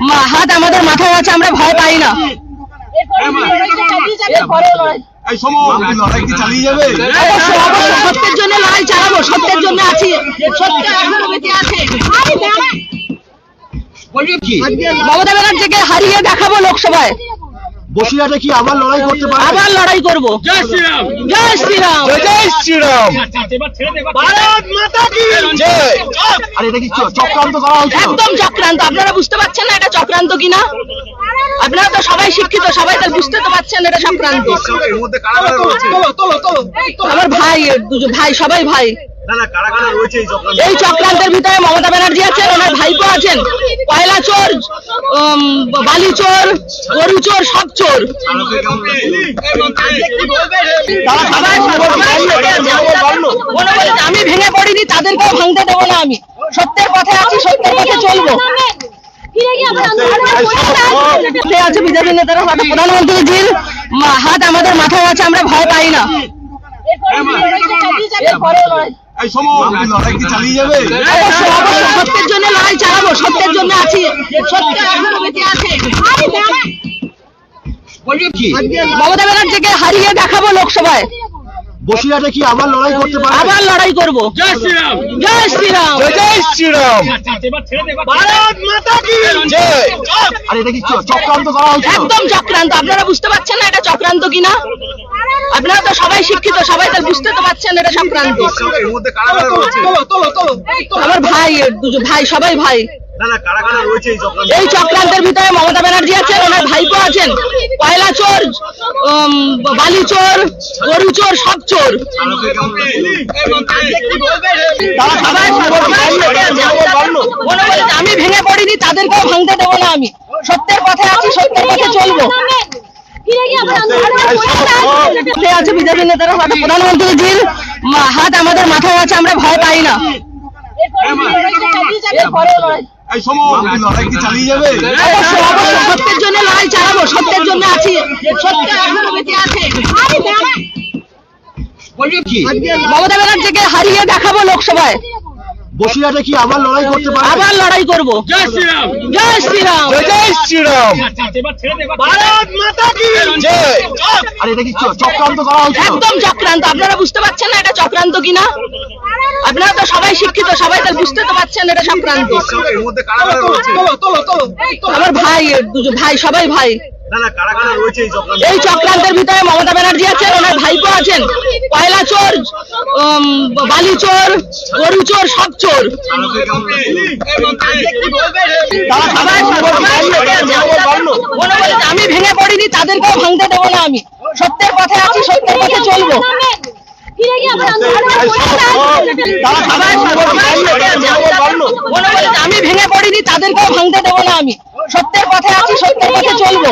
মা- হাত আমাদের মাথায় আছে আমরা ভয় পাই না। এই সময় লড়াই কি চালিয়ে যাবে? অবশ্যই অবশ্যই সত্যের জন্য লড়াই চালাবো সত্যের জন্য আছি। সত্য এখনও বেঁচে আছে। মমতা ব্যানার্জিকে হারিয়ে দেখাবো লোকসভায়। কি আবার লড়াই করতে পারবে আবার লড়াই করব। জয় শ্রীরাম। জয় শ্রীরাম। জয় শ্রীরাম। এবার ভারত মাতা কি? জয়। আর এটা কি চক্রান্ত করা হয়েছিল? একদম চক্রান্ত। আপনারা বুঝতে পারছেন না এটা চক্রান্ত কিনা? আপনারা তো সবাই শিক্ষিত সবাই তো বুঝতে তো পারছেন এটা চক্রান্ত। আমার ভাই ভাই সবাই ভাই। না না কারাগারে রয়েছে এই এই চক্রান্তের ভিতরে মমতা ব্যানার্জি আছেন ওনার ভাইপো আছেন। কয়লা চোর বালি চোর, গরু চোর, সব চোর। আমি ভেঙে পড়িনি, তাদেরকেও ভাঙতে দেবো না আমি। সত্যের পথে আছি, সত্যের পথে চলবো। আছে বিজেপি নেতারা? প্রধানমন্ত্রীজির হাত আমাদের মাথায় আছে, আমরা ভয় পাই না। এই সময় লড়াই কি চালিয়ে যাবে? অবশ্যই অবশ্যই সত্যের জন্য লড়াই চালাবো সত্যের জন্য আছি। সত্য এখনও বেঁচে আছে। মমতা ব্যানার্জিকে হারিয়ে দেখাবো লোকসভায়। বসিরহাটে কি আবার লড়াই করতে পারবে? আবার লড়াই করব। জয় শ্রীরাম। জয় শ্রীরাম। জয় শ্রীরাম। এবার ভারত মাতা কি? জয়। আর এটা কি চক্রান্ত করা হয়েছিল একদম চক্রান্ত। আপনারা বুঝতে পারছেন না এটা চক্রান্ত কিনা? আপনারা তো সবাই শিক্ষিত সবাই তো বুঝতে তো পারছেন এটা চক্রান্ত। আমার ভাই ভাই সবাই ভাই। না না কারাগারে রয়েছে এই চক্রান্তের ভিতরে মমতা আছেন? কয়লা চোর উম, বালি চোর গরু চোর সব চোর। আমি ভেঙে পড়িনি তাদেরকেও ভাঙতে দেবো না আমি। সত্যের পথে আছি সত্যের পথে চলবো। আছে বিজেপি নেতারা? প্রধানমন্ত্রীজির হাত আমাদের মাথায় আছে আমরা ভয় পাই না। এই সময় লড়াই কি চালিয়ে যাবে? অবশ্যই অবশ্যই সত্যের জন্য লড়াই চালাবো সত্যের জন্য আছি। সত্য এখনও বেঁচে আছে কি? মমতা ব্যানার্জিকে হারিয়ে দেখাবো লোকসভায়। বসিরহাটে কি আবার লড়াই করতে পারবে? আবার লড়াই করব। জয় শ্রীরাম। জয় শ্রীরাম। জয় শ্রীরাম। এবার ভারত মাতা কি? জয়। আর এটা কি চক্রান্ত করা হয়েছিল? একদম চক্রান্ত। আপনারা বুঝতে পারছেন না এটা চক্রান্ত কিনা? আপনারা তো সবাই শিক্ষিত সবাই তো বুঝতে তো পারছেন এটা চক্রান্ত। আমার ভাই দুজন ভাই সবাই ভাই। না না কারাগারে রয়েছে এই চক্রান্তের ভিতরে মমতা ব্যানার্জি আছেন ওনার ভাইপো আছেন কয়লা চোর বালি চোর, গরু চোর, সব চোর। আমি ভেঙে পড়িনি, তাদেরকেও ভাঙতে দেবো না আমি। সত্যের পথে আছি, সত্যের পথে চলবো। আমি ভেঙে পড়িনি, তাদেরকেও ভাঙতে দেবো না আমি। সত্যের পথে আছি, সত্যের পথে চলবো।